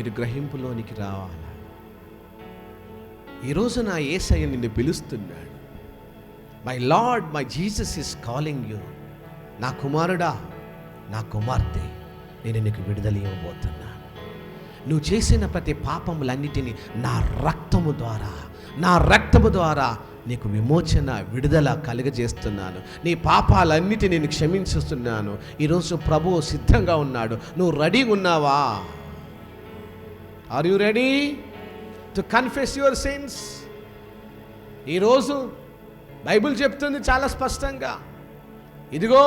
మీరు గ్రహింపులోనికి రావాలి? ఈరోజు నా ఏసయ్య నిన్ను పిలుస్తున్నాడు. My Lord my Jesus is calling you నా కుమారుడా నా కుమార్తె నేను నీకు విడుదల ఇవ్వబోతున్నాను. నువ్వు చేసిన ప్రతి పాపములన్నిటినీ నా రక్తము ద్వారా నా రక్తము ద్వారా నీకు విమోచన విడుదల కలుగజేస్తున్నాను. నీ పాపాలన్నిటిని నేను క్షమించుస్తున్నాను. ఈరోజు ప్రభువు సిద్ధంగా ఉన్నాడు. నువ్వు రెడీగా ఉన్నావా? Are you ready to confess your sins ఈరోజు బైబిల్ చెప్తుంది చాలా స్పష్టంగా. ఇదిగో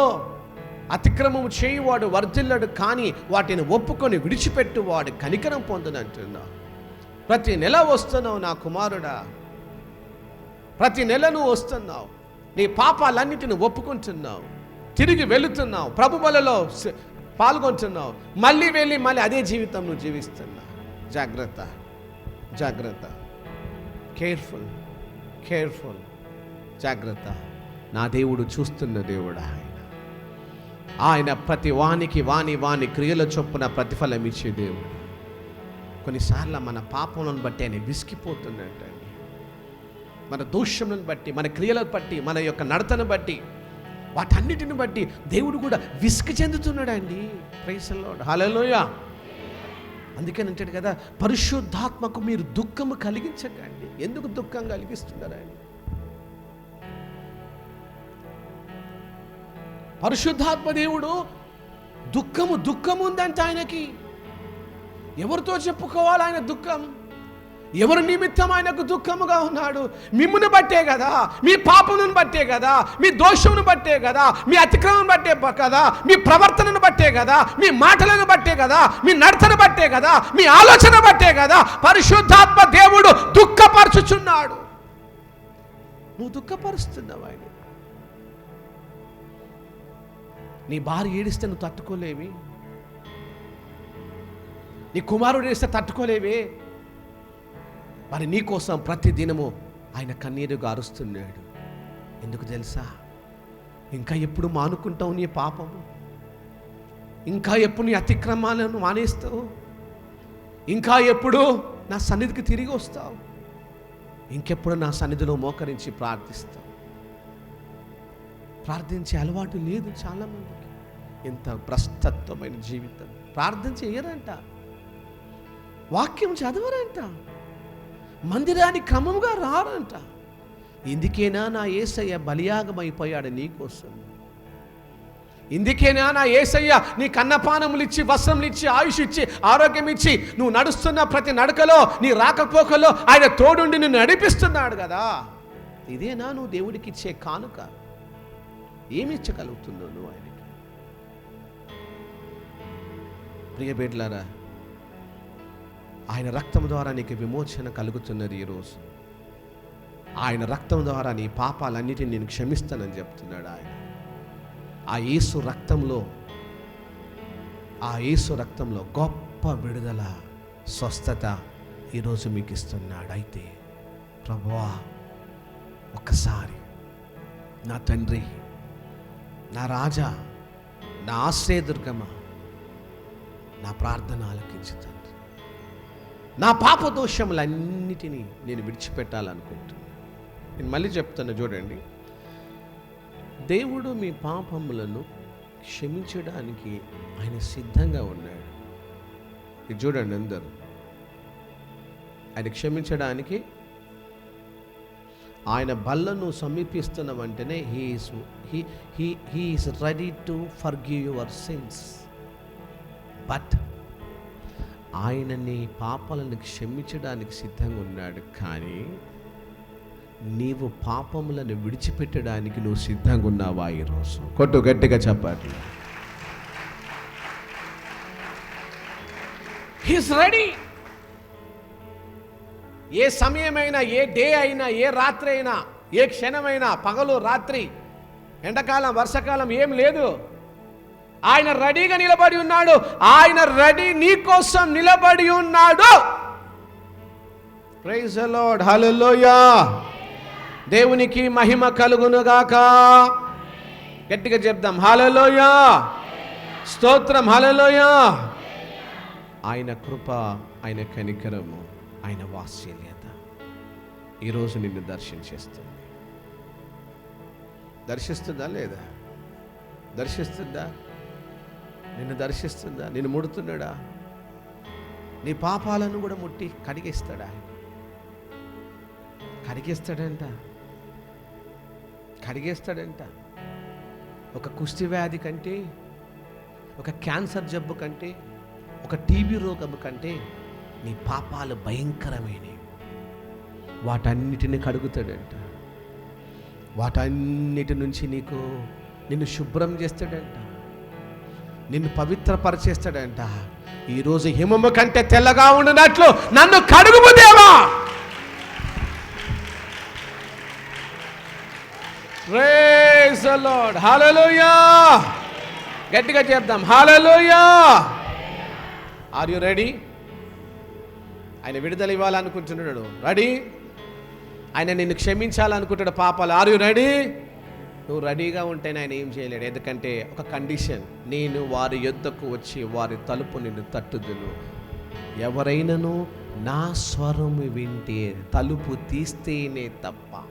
అతిక్రమము చేయువాడు వర్ధిల్లడు కానీ వాటిని ఒప్పుకొని విడిచిపెట్టువాడు కనికరం పొందనంటున్నా ప్రతి నెల వస్తున్నావు నా కుమారుడా. ప్రతి నెల నువ్వు వస్తున్నావు. నీ పాపాలన్నిటిని ఒప్పుకుంటున్నావు. తిరిగి వెళుతున్నావు. ప్రభుబలలో పాల్గొంటున్నావు. మళ్ళీ వెళ్ళి మళ్ళీ అదే జీవితం నువ్వు జీవిస్తున్నావు. జాగ్రత్త జాగ్రత్త. కేర్ఫుల్ కేర్ఫుల్ జాగ్రత్త. నా దేవుడు చూస్తున్న దేవుడు ఆయన. ఆయన ప్రతి వానికి వాని వాని క్రియల చొప్పున ప్రతిఫలం ఇచ్చే దేవుడు. కొన్నిసార్లు మన పాపములను బట్టి ఆయన విసిగిపోతున్నట్టండి మన దోషములను బట్టి మన క్రియలను బట్టి మన యొక్క నడతను బట్టి వాటన్నిటిని బట్టి దేవుడు కూడా విసుగు చెందుతున్నాడండి ప్రైసల్లో హలోయ అందుకని అంటాడు కదా పరిశుద్ధాత్మకు మీరు దుఃఖము కలిగించకండి. ఎందుకు దుఃఖం కలిగిస్తున్నారండి పరిశుద్ధాత్మ దేవుడు దుఃఖము దుఃఖము ఉందంట ఆయనకి. ఎవరితో చెప్పుకోవాలి ఆయన దుఃఖం? ఎవరి నిమిత్తం ఆయనకు దుఃఖముగా ఉన్నాడు? మిమ్మును బట్టే కదా? మీ పాపమును బట్టే కదా? మీ దోషమును బట్టే కదా? మీ అతిక్రమం బట్టే కదా? మీ ప్రవర్తనను బట్టే కదా? మీ మాటలను బట్టే కదా? మీ నడతను బట్టే కదా? మీ ఆలోచన బట్టే కదా? పరిశుద్ధాత్మ దేవుడు దుఃఖపరచుచున్నాడు. నువ్వు దుఃఖపరుస్తున్నావు ఆయన. నీ భార్య ఏడిస్తే నువ్వు తట్టుకోలేవి? నీ కుమారుడు ఏడిస్తే తట్టుకోలేవే? మరి నీకోసం ప్రతి దినము ఆయన కన్నీరుగా అరుస్తున్నాడు. ఎందుకు తెలుసా? ఇంకా ఎప్పుడు మానుకుంటావు నీ పాపము? ఇంకా ఎప్పుడు నీ అతిక్రమాలను మానేస్తావు? ఇంకా ఎప్పుడు నా సన్నిధికి తిరిగి వస్తావు? ఇంకెప్పుడు నా సన్నిధిలో మోకరించి ప్రార్థిస్తావు? ప్రార్థించే అలవాటు లేదు చాలామందికి. ఎంత భ్రష్టత్వమైన జీవితం. ప్రార్థన చేయరంట. వాక్యం చదవరంట. మందిరానికి క్రమంగా రారంట. ఇందుకేనా నా ఏసయ్య బలియాగమైపోయాడు నీకోసం ఇందుకేనా నా ఏసయ్య నీ కన్నపానములు ఇచ్చి వస్త్రములు ఇచ్చి ఆయుష్ ఇచ్చి ఆరోగ్యం ఇచ్చి నువ్వు నడుస్తున్న ప్రతి నడకలో నీ రాకపోకలో ఆయన తోడుండి నిన్ను నడిపిస్తున్నాడు కదా? ఇదేనా నువ్వు దేవుడికి ఇచ్చే కానుక? ఏమి ఇచ్చగలుగుతున్నావు నువ్వు ఆయనకి? ప్రియబేట్లారా ఆయన రక్తం ద్వారా నీకు విమోచన కలుగుతున్నది ఈరోజు. ఆయన రక్తం ద్వారా నీ పాపాలన్నిటిని నేను క్షమిస్తానని చెప్తున్నాడు ఆయన. ఆ యేసు రక్తంలో ఆ యేసు రక్తంలో గొప్ప విడుదల స్వస్థత ఈరోజు మీకు ఇస్తున్నాడు అయితే ప్రభువా ఒక్కసారి నా తండ్రి నా రాజా నా ఆశ్రయదుర్గమ నా ప్రార్థన ఆలకించుతాను. నా పాప దోషములన్నిటినీ నేను విడిచిపెట్టాలనుకుంటున్నాను నేను మళ్ళీ చెప్తున్నా చూడండి. దేవుడు మీ పాపములను క్షమించడానికి ఆయన సిద్ధంగా ఉన్నాడు. ఇది చూడండి అందరు. ఆయన క్షమించడానికి ఆయన బల్లను సమీపిస్తున్న వెంటనే he's he he he's ready to forgive your sins but ఆయన నీ పాపాలను క్షమించడానికి సిద్ధంగా ఉన్నాడు కానీ నీవు పాపములను విడిచిపెట్టడానికి నువ్వు సిద్ధంగా ఉన్నావా ఈరోజు కొట్టు గట్టిగా చెప్పాలి హీస్ రెడీ ఏ సమయమైనా ఏ డే అయినా ఏ రాత్రి అయినా ఏ క్షణమైనా పగలు రాత్రి ఎండాకాలం వర్షాకాలం ఏం లేదు. ఆయన రెడీగా నిలబడి ఉన్నాడు. ఆయన రెడీ నీ కోసం నిలబడి ఉన్నాడు. ప్రైజ్ లార్డ్ హల్లెలూయా దేవునికి మహిమ కలుగునుగాక. గట్టిగా చెప్దాం. హల్లెలూయా స్తోత్రం. హల్లెలూయా ఆయన కృప ఆయన కనికరము ఆయన వాత్సల్యత ఈరోజు నిన్ను దర్శించేస్తుంది. దర్శిస్తుందా లేదా? దర్శిస్తుందా? నిన్ను దర్శిస్తుందా? నిన్ను ముడుతున్నాడా? నీ పాపాలను కూడా ముట్టి కడిగిస్తాడా? కడిగేస్తాడంట. కడిగేస్తాడంట. ఒక కుష్టి వ్యాధి కంటే ఒక క్యాన్సర్ జబ్బు కంటే ఒక టీబీ రోగము కంటే నీ పాపాలు భయంకరమైనవి. వాటన్నిటిని కడుగుతాడంట. వాటన్నిటి నుంచి నీకు నిన్ను శుభ్రం చేస్తాడంట. నిన్ను పవిత్రపరిచేస్తాడంట. ఈరోజు హిమము కంటే తెల్లగా ఉండినట్లు నన్ను కడుగుము దేవా. లార్డ్ గట్టిగా చెప్దాం. హల్లెలూయా ఆర్ యు రెడీ ఆయన విడుదల ఇవ్వాలనుకుంటున్నాడు. రెడీ ఆయన నిన్ను క్షమించాలనుకుంటాడు పాపాలు. ఆర్ యు రెడీ నువ్వు రెడీగా ఉంటేనే ఆయన ఏం చేయలేడు. ఎందుకంటే ఒక కండిషన్ నేను వారి యొద్దకు వచ్చి వారి తలుపు నిన్ను తట్టుదును. ఎవరైనను నా స్వరము వింటే తలుపు తీస్తేనే తప్ప